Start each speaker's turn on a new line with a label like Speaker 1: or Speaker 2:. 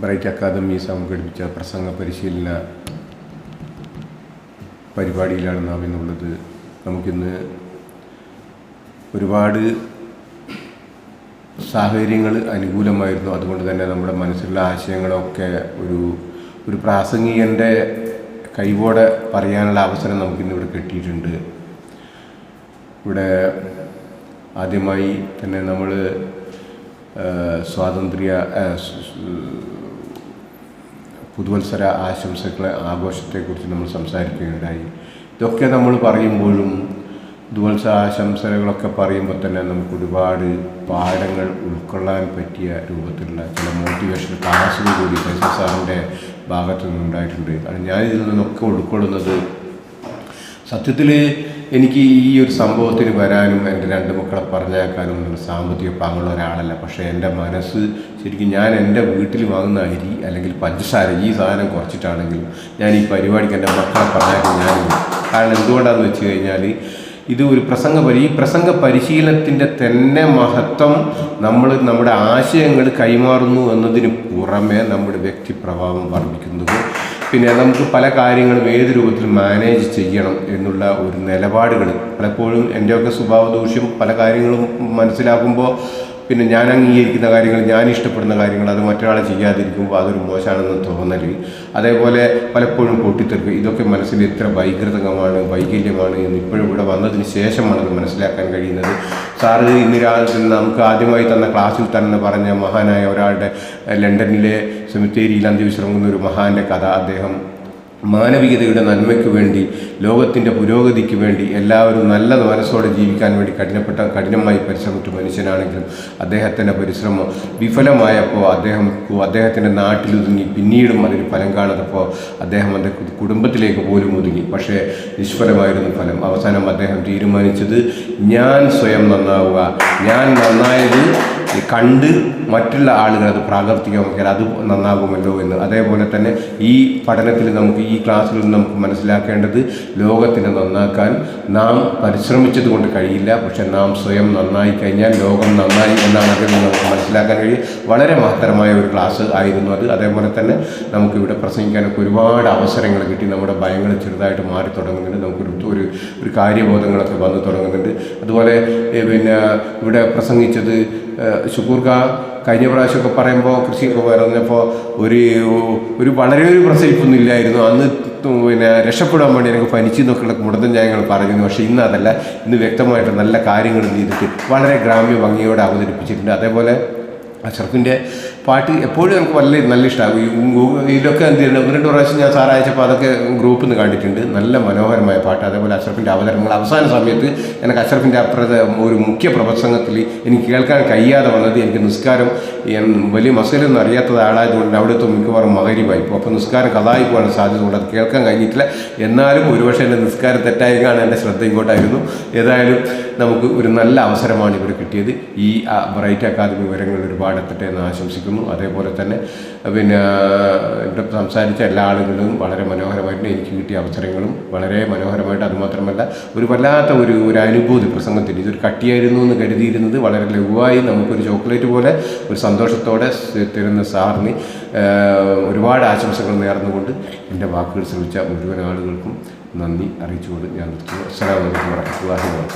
Speaker 1: Bright academy സംഘടിപ്പിച്ച പ്രസംഗ പരിശീലന പരിപാടിയിലാണ് നാം ഇന്നുള്ളത്. നമുക്കിന്ന് ഒരുപാട് സാഹചര്യങ്ങൾ അനുകൂലമായിരുന്നു. അതുകൊണ്ട് തന്നെ നമ്മുടെ മനസ്സിലുള്ള ആശയങ്ങളൊക്കെ ഒരു ഒരു പ്രാസംഗികന്റെ കഴിവോടെ പറയാനുള്ള അവസരം നമുക്കിന്നിവിടെ കിട്ടിയിട്ടുണ്ട്. ഇവിടെ ആദ്യമായി തന്നെ നമ്മൾ സ്വാതന്ത്ര്യ പുതുവത്സര ആശംസകളെ ആഘോഷത്തെക്കുറിച്ച് നമ്മൾ സംസാരിക്കുകയുണ്ടായി. ഇതൊക്കെ നമ്മൾ പറയുമ്പോഴും പുതുവത്സര ആശംസകളൊക്കെ പറയുമ്പോൾ തന്നെ നമുക്ക് ഒരുപാട് പാഠങ്ങൾ ഉൾക്കൊള്ളാൻ പറ്റിയ രൂപത്തിലുള്ള ചില മോട്ടിവേഷൻ ക്ലാസ്സുകൾ കൂടി ശശി സാറിന്റെ ഭാഗത്തു നിന്നുണ്ടായിട്ടുണ്ട് കാരണം ഞാൻ ഇതിൽ നിന്നൊക്കെ ഉൾക്കൊള്ളുന്നത് സത്യത്തിൽ എനിക്ക് ഈ ഒരു സംഭവത്തിന് വരാനും എന്റെ രണ്ട് മക്കളെ പറഞ്ഞേക്കാനും ഒന്നും സാമ്പത്തിക പാങ്ങുള്ള ഒരാളല്ല. പക്ഷേ എന്റെ മനസ്സ് ശരിക്കും ഞാൻ എന്റെ വീട്ടിൽ വാങ്ങുന്ന അരി അല്ലെങ്കിൽ പഞ്ചസാര ഈ സാധനം കുറച്ചിട്ടാണെങ്കിലും ഞാൻ ഈ പരിപാടിക്ക് എന്റെ മക്കളെ പറഞ്ഞേക്കാൻ ഞാൻ കാരണം എന്തുകൊണ്ടാണെന്ന് വെച്ച് കഴിഞ്ഞാൽ ഇത് ഒരു പ്രസംഗ പരി ഈ പ്രസംഗ പരിശീലനത്തിന്റെ തന്നെ മഹത്വം നമ്മൾ നമ്മുടെ ആശയങ്ങൾ കൈമാറുന്നു എന്നതിന് പുറമെ നമ്മുടെ വ്യക്തിപ്രഭാവം വർദ്ധിക്കുന്നത് പിന്നെ നമുക്ക് പല കാര്യങ്ങളും ഏത് രൂപത്തിൽ മാനേജ് ചെയ്യണം എന്നുള്ള ഒരു നിലപാടുകൾ പലപ്പോഴും എന്റെയൊക്കെ സ്വഭാവ ദൂഷ്യം പല കാര്യങ്ങളും മനസ്സിലാക്കുമ്പോൾ പിന്നെ ഞാൻ അംഗീകരിക്കുന്ന കാര്യങ്ങൾ ഞാൻ ഇഷ്ടപ്പെടുന്ന കാര്യങ്ങൾ അത് മറ്റൊരാൾ ചെയ്യാതിരിക്കുമ്പോൾ അതൊരു മോശമാണെന്ന് തോന്നൽ അതേപോലെ പലപ്പോഴും പൊട്ടിത്തെറിക്കുക ഇതൊക്കെ മനസ്സിൽ ഇത്ര വൈകൃതകമാണ് വൈകല്യമാണ് എന്ന് ഇപ്പോഴും ഇവിടെ വന്നതിന് ശേഷമാണ് അത് മനസ്സിലാക്കാൻ കഴിയുന്നത്. സാറ് രാവിലെ നമുക്ക് ആദ്യമായി തന്ന ക്ലാസ്സിൽ തന്നെ പറഞ്ഞ മഹാനായ ഒരാളുടെ ലണ്ടനിലെ സെമിത്തേരിയിൽ അന്ത്യവിശ്രമിക്കുന്ന ഒരു മഹാന്റെ കഥ അദ്ദേഹം മാനവികതയുടെ നന്മയ്ക്ക് വേണ്ടി ലോകത്തിന്റെ പുരോഗതിക്ക് വേണ്ടി എല്ലാവരും നല്ല മനസ്സോടെ ജീവിക്കാൻ വേണ്ടി കഠിനപ്പെട്ട കഠിനമായി പരിശ്രമിച്ച മനുഷ്യനാണെങ്കിലും അദ്ദേഹത്തിന്റെ പരിശ്രമം വിഫലമായപ്പോൾ അദ്ദേഹം അദ്ദേഹത്തിന്റെ നാട്ടിലൊതുങ്ങി. പിന്നീടും അതിന് ഫലം കാണാത്തപ്പോൾ അദ്ദേഹം എന്റെ കുടുംബത്തിലേക്ക് പോലും ഒതുങ്ങി. പക്ഷേ നിഷ്ഫലമായിരുന്നു ഫലം. അവസാനം അദ്ദേഹം തീരുമാനിച്ചത് ഞാൻ സ്വയം നന്നാവുക. ഞാൻ നന്നായത് കണ്ട് മറ്റുള്ള ആളുകൾ അത് പ്രാവർത്തികമാക്കിയാൽ അത് നന്നാകുമല്ലോ എന്ന്. അതേപോലെ തന്നെ ഈ പഠനത്തിൽ നമുക്ക് ഈ ക്ലാസ്സിൽ നമുക്ക് മനസ്സിലാക്കേണ്ടത് ലോകത്തിനെ നന്നാക്കാൻ നാം പരിശ്രമിച്ചത് കൊണ്ട് കഴിയില്ല. പക്ഷെ നാം സ്വയം നന്നായി കഴിഞ്ഞാൽ ലോകം നന്നായി എന്നാണ് അതിൽ നമുക്ക് മനസ്സിലാക്കാൻ കഴിയും വളരെ മഹത്തരമായ ഒരു ക്ലാസ് ആയിരുന്നു അത്. അതേപോലെ തന്നെ നമുക്കിവിടെ പ്രസംഗിക്കാനൊക്കെ ഒരുപാട് അവസരങ്ങൾ കിട്ടി. നമ്മുടെ ഭയങ്ങൾ ചെറുതായിട്ട് മാറി തുടങ്ങുന്നുണ്ട്. നമുക്ക് ഒരു ഒരു കാര്യബോധങ്ങളൊക്കെ വന്നു തുടങ്ങുന്നുണ്ട്. അതുപോലെ പിന്നെ ഇവിടെ പ്രസംഗിച്ചത് ഷുക്കൂർക്ക കഴിഞ്ഞ പ്രാവശ്യമൊക്കെ പറയുമ്പോൾ കൃഷിയൊക്കെ പറഞ്ഞപ്പോൾ ഒരു ഒരു വളരെ ഒരു പ്രസരിപ്പൊന്നും ഇല്ലായിരുന്നു അന്ന് പിന്നെ രക്ഷപ്പെടാൻ വേണ്ടി എനിക്ക് പനിച്ചു എന്നൊക്കെയുള്ള മുടന്തൻ ന്യായങ്ങൾ പറഞ്ഞിരുന്നു. പക്ഷേ ഇന്ന് അതല്ല. ഇന്ന് വ്യക്തമായിട്ട് നല്ല കാര്യങ്ങൾ ചെയ്തിട്ട് വളരെ ഗ്രാമ്യ ഭംഗിയോടെ അവതരിപ്പിച്ചിട്ടുണ്ട്. അതേപോലെ അഷറഫിന്റെ പാട്ട് എപ്പോഴും നമുക്ക് വളരെ നല്ല ഇഷ്ടമാകും ഇതിലൊക്കെ എന്ത് ചെയ്യുന്നത് ഒന്ന് രണ്ട് പ്രാവശ്യം ഞാൻ സാർ അയച്ചപ്പോൾ അതൊക്കെ ഗ്രൂപ്പിൽ നിന്ന് കണ്ടിട്ടുണ്ട്. നല്ല മനോഹരമായ പാട്ട്. അതേപോലെ അഷറഫിന്റെ അവതരണങ്ങൾ. അവസാന സമയത്ത് എനിക്ക് അഷറഫിന്റെ അപ്രത ഒരു മുഖ്യ പ്രസംഗത്തിൽ എനിക്ക് കേൾക്കാൻ കഴിയാതെ വന്നത് എനിക്ക് നിസ്കാരം വലിയ മസലൊന്നും അറിയാത്തത് അവിടെ അവിടുത്തെ മിക്കവാറും മകരിവായി പോകും അപ്പോൾ നിസ്കാരം കഥായി പോകാൻ സാധ്യത കൊണ്ട് അത് കേൾക്കാൻ കഴിഞ്ഞിട്ടില്ല. എന്നാലും ഒരുപക്ഷെ എന്റെ നിസ്കാരം തെറ്റായിക്കാണ് എന്റെ ശ്രദ്ധ ഇങ്ങോട്ടായിരുന്നു. ഏതായാലും നമുക്ക് ഒരു നല്ല അവസരമാണ് ഇവിടെ കിട്ടിയത്. ഈ ബ്രൈറ്റ് അക്കാദമി വിവരങ്ങൾ ഒരുപാട് എത്തട്ടെ എന്ന് ആശംസിക്കുന്നു. അതേപോലെ തന്നെ പിന്നെ ഇവിടെ സംസാരിച്ച എല്ലാ ആളുകളും വളരെ മനോഹരമായിട്ട് എനിക്ക് കിട്ടിയ അവസരങ്ങളും വളരെ മനോഹരമായിട്ട്. അതുമാത്രമല്ല ഒരു വല്ലാത്ത ഒരു ഒരു അനുഭൂതി പ്രസംഗത്തിൽ ഇതൊരു കട്ടിയായിരുന്നു എന്ന് കരുതിയിരുന്നത് വളരെ ലഘുവായി നമുക്കൊരു ചോക്ലേറ്റ് പോലെ ഒരു സന്തോഷത്തോടെ തരുന്ന സാറിന് ഒരുപാട് ആശംസകൾ നേർന്നുകൊണ്ട് എന്റെ വാക്കുകൾ ശ്രമിച്ച മുഴുവൻ ആളുകൾക്കും നന്ദി അറിയിച്ചുകൊണ്ട് ഞാൻ നിർത്തുന്നു. അലൈക്കും വറഹ്മത്തുള്ളാഹി വബറകാതുഹു.